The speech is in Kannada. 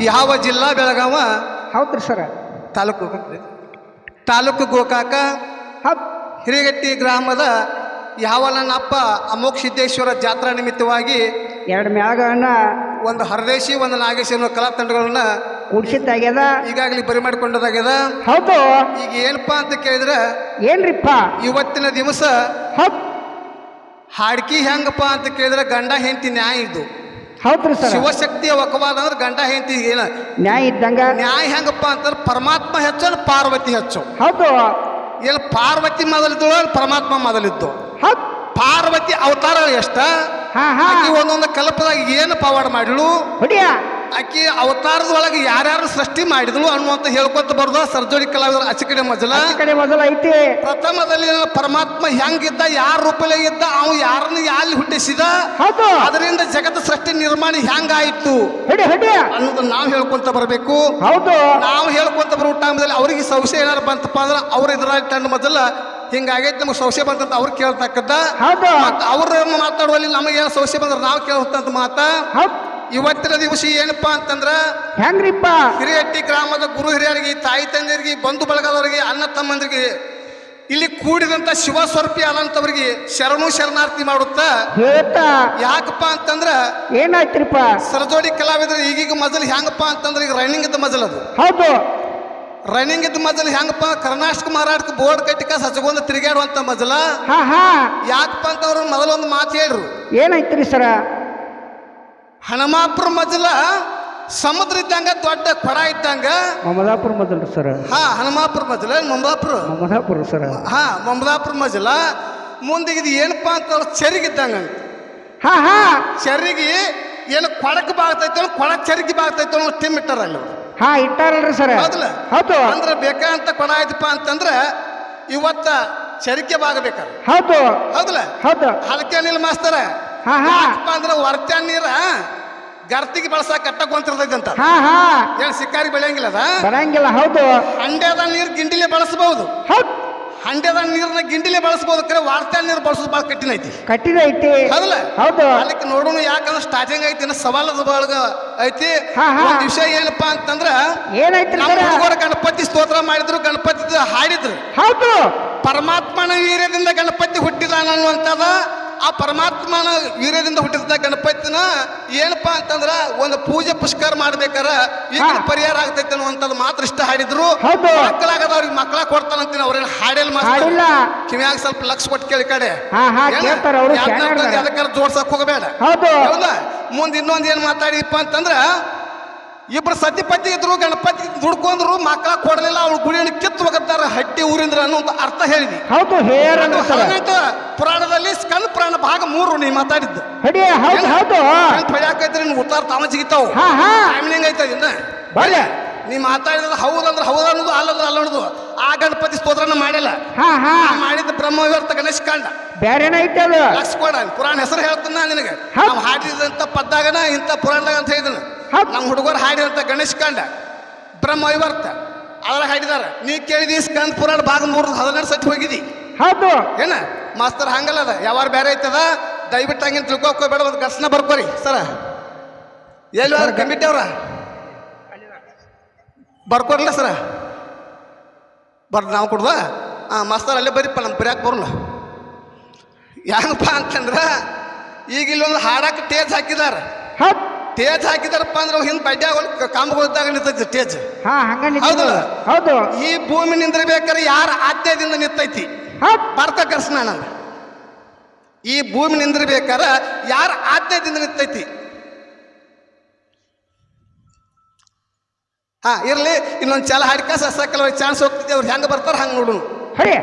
ಯಾವ ಜಿಲ್ಲಾ ಬೆಳಗಾವ? ಹೌದ್ರಿ ಸರ. ತಾಲೂಕು. ತಾಲೂಕು ಗೋಕಾಕ. ಹಿರಿಗಟ್ಟಿ ಹಿರೇಗಟ್ಟಿ ಗ್ರಾಮದ ಯಾವ ನನ್ನಪ್ಪ ಅಮೋಘ ಸಿದ್ದೇಶ್ವರ ಜಾತ್ರಾ ನಿಮಿತ್ತವಾಗಿ ಎರಡು ಮ್ಯಾಗಣ್ಣ ಒಂದು ಹರದೇಶಿ ಒಂದು ನಾಗೇಶಿ ಅನ್ನೋ ಕಲಾ ತಂಡಗಳನ್ನ ಕೂಡಿಸಿದ್ದಾಗ್ಯದ ಈಗಾಗಲೇ ಬರಿ ಮಾಡಿಕೊಂಡದಾಗ್ಯದ. ಹೌದು. ಈಗ ಏನಪ್ಪಾ ಅಂತ ಕೇಳಿದ್ರೆ ಏನ್ರಿಪ್ಪ? ಇವತ್ತಿನ ದಿವಸ ಹಾಡ್ಕಿ ಹೆಂಗಪ್ಪ ಅಂತ ಕೇಳಿದ್ರೆ ಗಂಡ ಹೆಂಡತಿ ನ್ಯಾಯ ಇದು. ಹೌದ್ರಿ ಸರ್. ಶಿವಶಕ್ತಿಯ ಒಕ್ಕವಾದ ಅಂದ್ರೆ ಗಂಡ ಹೆಂಡತಿ ಏನ? ನ್ಯಾಯ ಇದ್ದಂಗ? ನ್ಯಾಯ ಹೆಂಗಪ್ಪ ಅಂತಂದ್ರೆ ಪರಮಾತ್ಮ ಹೆಚ್ಚು ಪಾರ್ವತಿ ಹೆಚ್ಚು. ಹೌದು. ಏನು ಪಾರ್ವತಿ ಮೊದಲಿದ್ದು ಪರಮಾತ್ಮ ಮೊದಲಿದ್ದು. ಹೌದ್. ಪಾರ್ವತಿ ಅವತಾರ ಎಷ್ಟ? ಹಾ ಹಾ. ಒಂದೊಂದು ಕಲ್ಪದಾಗ ಏನು ಪವಾಡ ಮಾಡ್ಲು ಹೊಡಿಯ ಆಕಿ ಅವತಾರದ ಒಳಗೆ ಯಾರ್ಯಾರು ಸೃಷ್ಟಿ ಮಾಡಿದಳು ಅನ್ನುವಂತ ಹೇಳ್ಕೊತ ಬರೋದು ಸರ್ಜೋಡಿ ಕಲಾವಿದರ ಅಚ್ಚಕಡೆ ಮಜಲ. ಕಡೆ ಮೊದಲ ಐತಿ. ಪ್ರಥಮದಲ್ಲಿ ಪರಮಾತ್ಮ ಹೆಂಗಿದ್ದ ಯಾರ ರೂಪದಲ್ಲಿ ಇದ್ದ ಅವ ಯಾರನ್ನ ಎಲ್ಲಿ ಹುಟ್ಟಿಸಿದ? ಹೌದು. ಅದರಿಂದ ಜಗತ್ ಸೃಷ್ಟಿ ನಿರ್ಮಾಣ ಹೆಂಗಾಯಿತು? ಹೊಡಿ ಅನ್ನೋದು ನಾವು ಹೇಳ್ಕೊಂತ ಬರಬೇಕು. ಹೌದು. ನಾವು ಹೇಳ್ಕೊಂತ ಬರೋ ಟೈಮ್ದಲ್ಲಿ ಅವ್ರಿಗೆ ಸಂಶಯ ಏನಾರು ಬಂತಪ್ಪ ಅಂದ್ರೆ ಅವ್ರ ಇದ್ರ ಟಂಡ್ ಮೊದಲ ಹಿಂಗಾಗೈತೆ ನಮಗೆ ಸಂಶಯ ಬಂತಂತ ಅವ್ರು ಕೇಳ್ತಕ್ಕದ್ದ. ಹೌದು. ಅವ್ರ ಮಾತಾಡುವಲ್ಲಿ ಏನು ಸಂಶಯ ಬಂದ್ರೆ ನಾವು ಕೇಳ್ತಂತ ಮಾತಾ. ಇವತ್ತಿನ ದಿವಸ ಏನಪ್ಪಾ ಅಂತಂದ್ರ ಹೆಂಗ್ರಿಪ್ಪ? ಹಿರಿಯಟ್ಟಿ ಗ್ರಾಮದ ಗುರು ಹಿರಿಯರಿಗೆ ತಾಯಿ ತಂದೆಯರಿಗೆ ಬಂಧು ಬಳಗದವರಿಗೆ ಅಣ್ಣ ತಮ್ಮಂದಿರಿಗೆ ಇಲ್ಲಿ ಕೂಡಿದಂತ ಶಿವ ಸ್ವರ್ಪಿ ಆದಂತವರಿಗೆ ಶರಣು ಶರಣಾರ್ಥಿ ಮಾಡುತ್ತಾ ಯಾಕಪ್ಪ ಅಂತಂದ್ರ ಏನಾಯ್ತ್ರಿಪ್ಪ? ಸರಜೋಡಿ ಕಲಾವಿದ್ರೆ ಈಗೀಗ ಮಜಲ್ ಹೆಂಗಪ್ಪ ಅಂತಂದ್ರೆ ಈಗ ರನ್ನಿಂಗ್ ಇದ್ದ ಮಜಲ್ ಅದು. ಹೌದು. ರನ್ನಿಂಗ್ ಇದ್ದ ಮಜಲ್ ಹೆಂಗಪ್ಪ? ಕರ್ನಾಟಕ ಮಹಾರಾಷ್ಟ್ರ ಬೋರ್ಡ್ ಕಟ್ಟಿಕ ಸಚಗೊಂದು ತಿರುಗಾಡುವಂತ ಮಜಲ. ಯಾಕಪ್ಪ ಅಂತ ಅಂತಂದ್ರೆ ಮೊದಲೊಂದು ಮಾತು ಹೇಳ್ರು. ಏನಾಯ್ತ್ರಿ ಸರ? ಹನುಮಾಪುರ ಮಜಲ ಸಮುದ್ರ ಇದ್ದಂಗ ದೊಡ್ಡ ಕೊಡ ಇದ್ದಂಗ. ಮಮದಾಪುರ ಮಜಲ ಸರ್. ಹಾ ಹನುಮಾಪುರ ಮಜಲ ಮಮದಾಪುರ? ಮಮದಾಪುರ ಸರ್. ಹಾ ಮಮದಾಪುರ ಮಜಲ. ಮುಂದೆ ಇದು ಏನಪ್ಪಾ ಅಂತಂದ್ರೆ ಚೆರಿಗಿದ್ದಂಗ ಹಾ ಹಾ. ಚರಿಗಿ ಏನು ಕೊಡಕ್ ಬಾಗ್ತೈತೆ ಕೊಡ ಚರಿಗಿ ಬಾಗ್ತೈತೆ ಅನ್ನೋ ಟಿಮ್ ಇಟ್ಟಾರ ಅಲ್ಲಿ ಅವ್ರು. ಹಾ ಇಟ್ಟಾರಲ್ರಿ ಸರ್. ಹೌದಲ್ಲ? ಹೌದು. ಅಂದ್ರೆ ಬೇಕಂತ ಕೊಡ ಆಯ್ತಪ್ಪ ಅಂತಂದ್ರೆ ಇವತ್ತ ಚರಿಕೆ ಬಾಗಬೇಕಲ್ಲ ಹೌದು. ಹೌದಲ್ಲ? ಹೌದು. ಹಲಕೆ ನೀಲ್ ಮಾಸ್ತರ? ಹಾ ಹಾ. ಅಂದ್ರೆ ವರ್ಚ ನೀರ ಗರ್ತಿಗೆ ಬಳಸಾಕ ಕಟ್ಟಕ್ ಹೊಂತಿರ್ತೈತೆ ಅಂತ. ಹಾ ಹಾ. ಏನ್ ಸಿಕ್ಕಾರಿ ಬೆಳೆಯಂಗಿಲ್ಲ ಅದ? ಬರಂಗಿಲ್ಲ ಹೌದು. ಹಂಡೆದ ನೀರು ಗಿಂಡಿಲೆ ಬಳಸಬಹುದು ಹೌದು. ಹಂಡ್ಯದ ನೀರನ್ನ ಗಿಂಡಿಲೆ ಬಳಸಬಹುದು ಕರೆ ವಾರ್ತ ನೀರು ಬಳಸೋದು ಬಹಳ ಕಠಿಣ ಐತಿ. ಕಟ್ಟಿದ ಐತಿ. ಹೌದಲ್ಲ? ಹೌದು. ಅದಕ್ಕೆ ನೋಡೋಣ ಯಾಕಂದ್ರೆ ಸ್ಟಾರ್ಟಿಂಗ್ ಐತಿ ಸವಾಲ್ ಸವಾಲದ ಬಳಗ ಐತಿ. ಒಂದ್ ವಿಷಯ ಏನಪ್ಪಾ ಅಂತಂದ್ರ ಏನೈತಿ ಗಣಪತಿ ಸ್ತೋತ್ರ ಮಾಡಿದ್ರು ಗಣಪತಿ ಹಾಡಿದ್ರು. ಹೌದು. ಪರಮಾತ್ಮನ ವೀರ್ಯದಿಂದ ಗಣಪತಿ ಹುಟ್ಟಿದಾನ ಅನ್ನುವಂಥದ ಆ ಪರಮಾತ್ಮನ ವೀರ್ಯದಿಂದ ಹುಟ್ಟಿದ ಗಣಪತಿನ ಏನಪ್ಪಾ ಅಂತಂದ್ರ ಒಂದು ಪೂಜೆ ಪುಷ್ಕಾರ ಮಾಡ್ಬೇಕಾರ ಈಗ ಪರಿಹಾರ ಆಗ್ತೈತೆ ಅನ್ನುವಂಥದ್ದು ಮಾತ್ರ ಇಷ್ಟ ಹಾಡಿದ್ರು. ಮಕ್ಕಳಾಗದ ಅವ್ರಿಗೆ ಮಕ್ಕಳ ಕೊಡ್ತಾನಂತೀನಿ ಅವ್ರೇನು ಹಾಡೇಲ್. ಮಾಸ್ತರ ಕಿವಿಯಾಗ ಸ್ವಲ್ಪ ಲಕ್ಷ ಕೊಟ್ಟು ಕೇಳಿ ಕಡೆ. ಅದಕ್ಕಾರ ಜೋಡ್ಸಕ್ ಹೋಗಬೇಡ. ಹೌದು. ಮುಂದೆ ಇನ್ನೊಂದು ಏನು ಮಾತಾಡಿಪ್ಪ ಅಂತಂದ್ರ ಇಬ್ರು ಸತಿಪತಿ ಇದ್ರು ಗಣಪತಿ ದುಡ್ಕೊಂಡ್ರು ಮಕ್ಕಳ ಕೊಡಲಿಲ್ಲ ಅವ್ಳು ಗುಡಿಯನ್ನು ಕಿತ್ತು ಹೋಗುತ್ತಾರ ಹಟ್ಟಿ ಊರಿಂದ್ರ ಅನ್ನೋ ಒಂದು ಅರ್ಥ ಹೇಳಿದ್ವಿ. ಹೌದು ಪುರಾಣದಲ್ಲಿ ಸ್ಕಂದ ಪುರಾಣ ಭಾಗ ಮೂರು ನೀ ಮಾತಾಡಿದ್ದು. ಹೊಡಿಯ ಹೌದು ಹೌದು. ಹೆಂಗ್ ಹೊಳ್ಯಾಕೈತ್ರಿ ನೀನು ಉತ್ತಾರ ತಾವ ಜಿಗಿತಾವು ಹಾ ಹಾ. ಟೈಮಿಂಗ್ ಐತದ ಇನ್ನ? ನೀ ಮಾತಾಡಿದ್ರೆ ಹೌದಂದ್ರೆ ಹೌದು ಅನ್ನೋದು ಅಲ್ಲಂದ್ರೆ ಅಲ್ಲ ಅನ್ನೋದು. ಆ ಗಣಪತಿ ಸ್ತೋತ್ರನ ಮಾಡಿಲ್ಲ. ಹಾ ಹಾ. ಆ ಮಾಡಿದ ಬ್ರಹ್ಮವಿವರ್ತ ಗಣೇಶ್ ಕಾಂಡ. ಬ್ಯಾರೇನ ಐತಿ ಅದು? ಲಕ್ಷ ಕೊಡ ಪುರಾಣ ಹೆಸರು ಹೇಳ್ತಾನ ನಿನಗೆ. ಹೌದ್. ನಾವು ಹಾಡಿದಂತ ಪದ್ದಾಗನ ಇಂಥ ಪುರಾಣದಾಗ ಅಂತ ಹೇಳಿದನು. ಹೌದ್. ನಮ್ಮ ಹುಡುಗರು ಹಾಡಿದಂತ ಗಣೇಶ ಕಾಂಡ ಬ್ರಹ್ಮ ವಿವರ್ತ ಅದ್ರ ಹಾಡಿದಾರ ನೀ ಕೇಳಿದಿ ಸ್ಕಂದ ಪುರಾಣ ಭಾಗ ಮೂರು ಹದಿನೆಂಟು ಸತಿ ಹೋಗಿದಿ. ಹೌದು. ಏನ? ಮಾಸ್ತರ್ ಹಂಗಲ್ಲ ಅದ. ಯಾವಾರ ಬೇರೆ ಐತದ? ದಯವಿಟ್ಟು ಹಂಗಿನ ತಿಳ್ಕೊಬೇಡ ಒಂದು ಗಸ್ನ ಬರ್ಕೋರಿ. ಸರ. ಎಲ್ಲಿ ಅವ್ರ ಕಮಿಟಿ ಅವ್ರ? ಬರ್ಕೋರ್ಲ ಸರ. ಬರ್ ನಾವು ಕೊಡ್ದ? ಹಾಂ ಮಾಸ್ತರ್ ಅಲ್ಲೇ ಬರೀಪ್ಪ ನಮ್ಮ ಬರ್ಯಾಕೆ ಬರಲ್ಲ ಹೆಂಗಪ್ಪ ಅಂತಂದ್ರೆ ಈಗ ಇಲ್ಲೊಂದು ಹಾಡಕ್ಕೆ ಟೇಜ್ ಹಾಕಿದಾರ. ಟೇಜ್ ಹಾಕಿದಾರಪ್ಪ ಅಂದ್ರೆ ಹಿಂದೆ ಬಡ್ಡಿ ಆಗೋಲ್ ಕಾಂಬಗಳಿದ್ದಾಗ ನಿಂತೈತಿ ಟೇಜ್. ಹೌದಲ್ಲ? ಹೌದು. ಈ ಭೂಮಿ ನಿಂದಿರ್ಬೇಕಾದ್ರೆ ಯಾರ ಆದ್ಯದಿಂದ ನಿಂತೈತಿ? ಹೌದ್ ಬರ್ತ ಕರ್ಸನ ನಂದ. ಈ ಭೂಮಿ ನಿಂದಿರ್ಬೇಕಾರ ಯಾರ ಆಜ್ಞೆದಿಂದ ನಿಂತೈತಿ? ಹಾ, ಇರ್ಲಿ, ಇನ್ನೊಂದು ಚಲ ಹಾಡ್ಕ ಸಕಲ ಚಾನ್ಸ್ ಹೋಗ್ತಿದ್ದೆ ಅವ್ರು ಹೆಂಗೆ ಬರ್ತಾರ ಹಂಗೆ ನೋಡೋಣ ಹೊಡಿ